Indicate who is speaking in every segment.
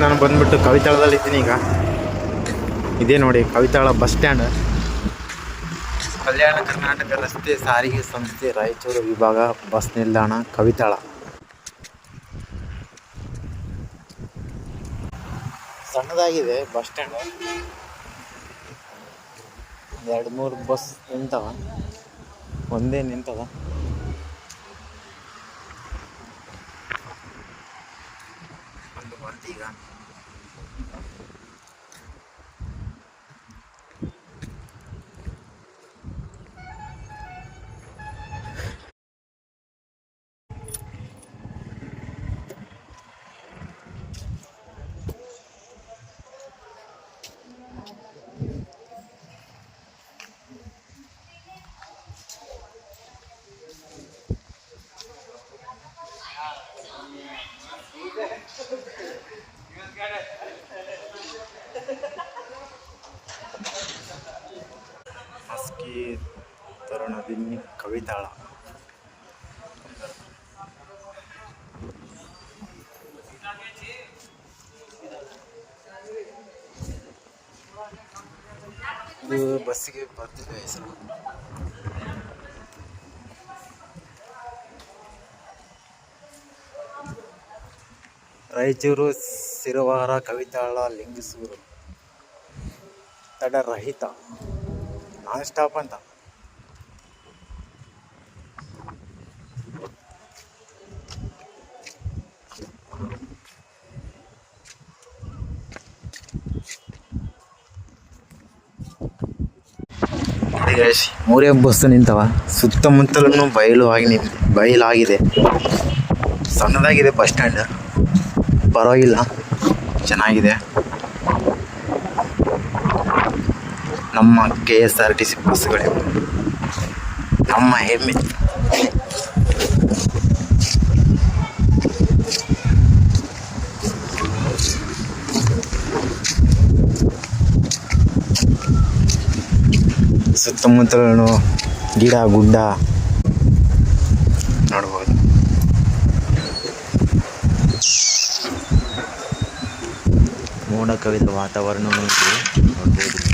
Speaker 1: ನಾನು ಬಂದ್ಬಿಟ್ಟು ಕವಿತಾಳದಲ್ಲಿ ಇದ್ದೀನಿ ಈಗ. ಇದೇ ನೋಡಿ, ಕವಿತಾಳ ಬಸ್ ಸ್ಟ್ಯಾಂಡ್. ಕಲ್ಯಾಣ ಕರ್ನಾಟಕ ರಸ್ತೆ ಸಾರಿಗೆ ಸಂಸ್ಥೆ, ರಾಯಚೂರು ವಿಭಾಗ, ಬಸ್ ನಿಲ್ದಾಣ, ಕವಿತಾಳ. ಸಣ್ಣದಾಗಿದೆ bus stand. ಎರಡು ಮೂರು ಬಸ್ ನಿಂತವ. ಒಂದೇ ನಿಂತದ? ಒಂದು ಈಗ ದಿನ್ನಿ ಕವಿತಾಳ ಬಸ್ಸಿಗೆ ಬರ್ತಿದೆ ಹೆಸರು. ರಾಯಚೂರು ಸಿರವಾರ ಕವಿತಾಳ ಲಿಂಗಸೂರು. ತಡರಹಿತ ನಾನ್ ಸ್ಟಾಪ್ ಅಂತ. Guys, ಮೂರೇ ಬಸ್ ನಿಂತವ. ಸುತ್ತಮುತ್ತಲೂ ಬಯಲು ಆಗಿ ನಿಂತ ಬಯಲಾಗಿದೆ. ಸಣ್ಣದಾಗಿದೆ ಬಸ್ ಸ್ಟ್ಯಾಂಡ್ ಪರವಾಗಿಲ್ಲ. ಚೆನ್ನಾಗಿದೆ. ನಮ್ಮ K S R T C ಬಸ್ಗಳೇ ನಮ್ಮ ಹೆಮ್ಮೆ. ಸುತ್ತಮುತ್ತಲೂ ಗಿಡ ಗುಡ್ಡ ನೋಡ್ಬೋದು. ಮೋಡ ಕವಿದ ವಾತಾವರಣವನ್ನು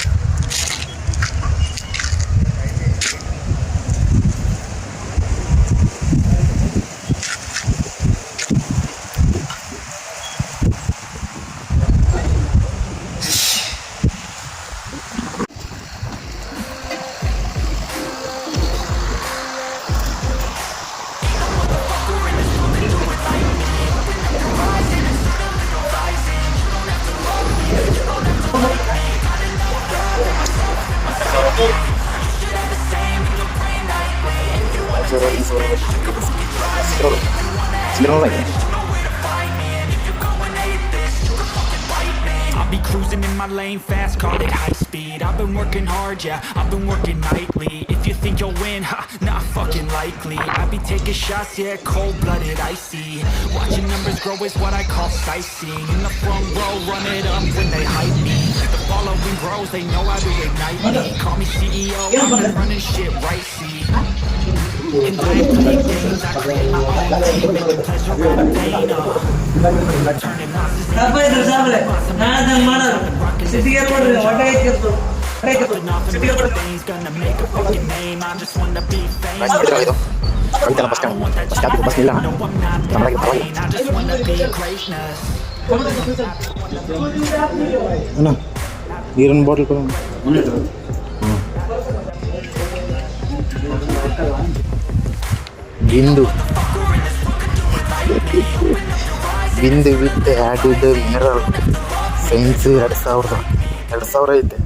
Speaker 1: zero i
Speaker 2: zero. Zero. Zero lane. Be cruising in my lane fast, call it high speed I've been working hard, yeah, I've been working nightly If you think you'll win, ha, not fucking likely I be taking shots, yeah, cold-blooded, icy Watching numbers grow is what I call sightseeing In the front row, run it up when they hype me bros, they know I be igniting. Call me CEO, I'm running shit right. See, in life, play games, I create my own team, make the pleasure of pain. Turning monsters into Ahorita
Speaker 1: la pascamos, pascamos, pascamos, pascamos, pascamos, pascamos, pascamos,
Speaker 2: No.
Speaker 1: ನೀರಿನ bottle ಕೊಡು. ಬಿಂದು. ಬಿಂದು with added mineral science ಎರಡು ಸಾವಿರದ ಎರಡು ಸಾವಿರ ಐತೆ.